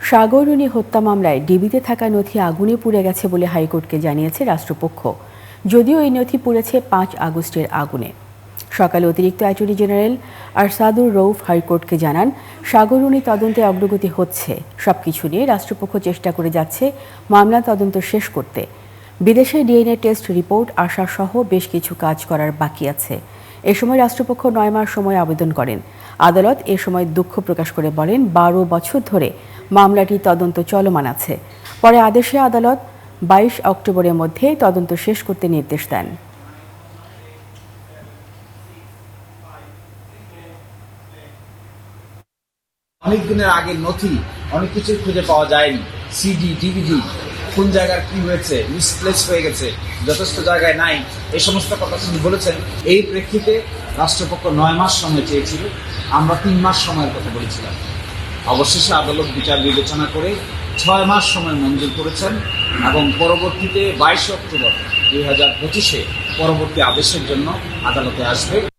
সাগররুনি হত্যা মামলায় ডিবিতে থাকা নথি আগুনে পুড়ে গেছে বলে হাইকোর্টকে জানিয়েছে রাষ্ট্রপক্ষ। যদিও এই নথি পুড়েছে পাঁচ আগস্টের আগুনে। সকালে অতিরিক্ত অ্যাটর্নি জেনারেল আরসাদুর রৌফ হাইকোর্টকে জানান সাগররুনি তদন্তে অগ্রগতি হচ্ছে। সবকিছু নিয়ে রাষ্ট্রপক্ষ চেষ্টা করে যাচ্ছে মামলা তদন্ত শেষ করতে। বিদেশে ডিএনএ টেস্ট রিপোর্ট আসা সহ বেশ কিছু কাজ করার বাকি আছে। এ সময় রাষ্ট্রপক্ষ নয় মাস সময় আবেদন করেন। আদালত এ সময় দুঃখ প্রকাশ করে বলেন, বারো বছর ধরে মামলাটি তদন্ত চলমান আছে। পরে আদেশে আদালত বাইশ অক্টোবরের মধ্যে তদন্ত শেষ করতে নির্দেশ দেন। অনেক দিনের আগের নথি, অনেক কিছুই খুঁজে পাওয়া যায়নি। সিডি ডিভিডি কোন জায়গার কি হয়েছে মিসপ্লেস হয়ে গেছে, যথেষ্ট জায়গায় নাই, এই সমস্ত কথা তিনি বলেছেন। এই প্রেক্ষিতে রাষ্ট্রপক্ষ নয় মাস সময় চেয়েছিল, আমরা তিন মাস সময়ের কথা বলেছিলাম। অবশেষে আদালত বিচার বিবেচনা করে ছয় মাস সময় মঞ্জুর করেছেন এবং পরবর্তীতে বাইশে অক্টোবর দুই হাজার পঁচিশে পরবর্তী আদেশের জন্য আদালতে আসবে।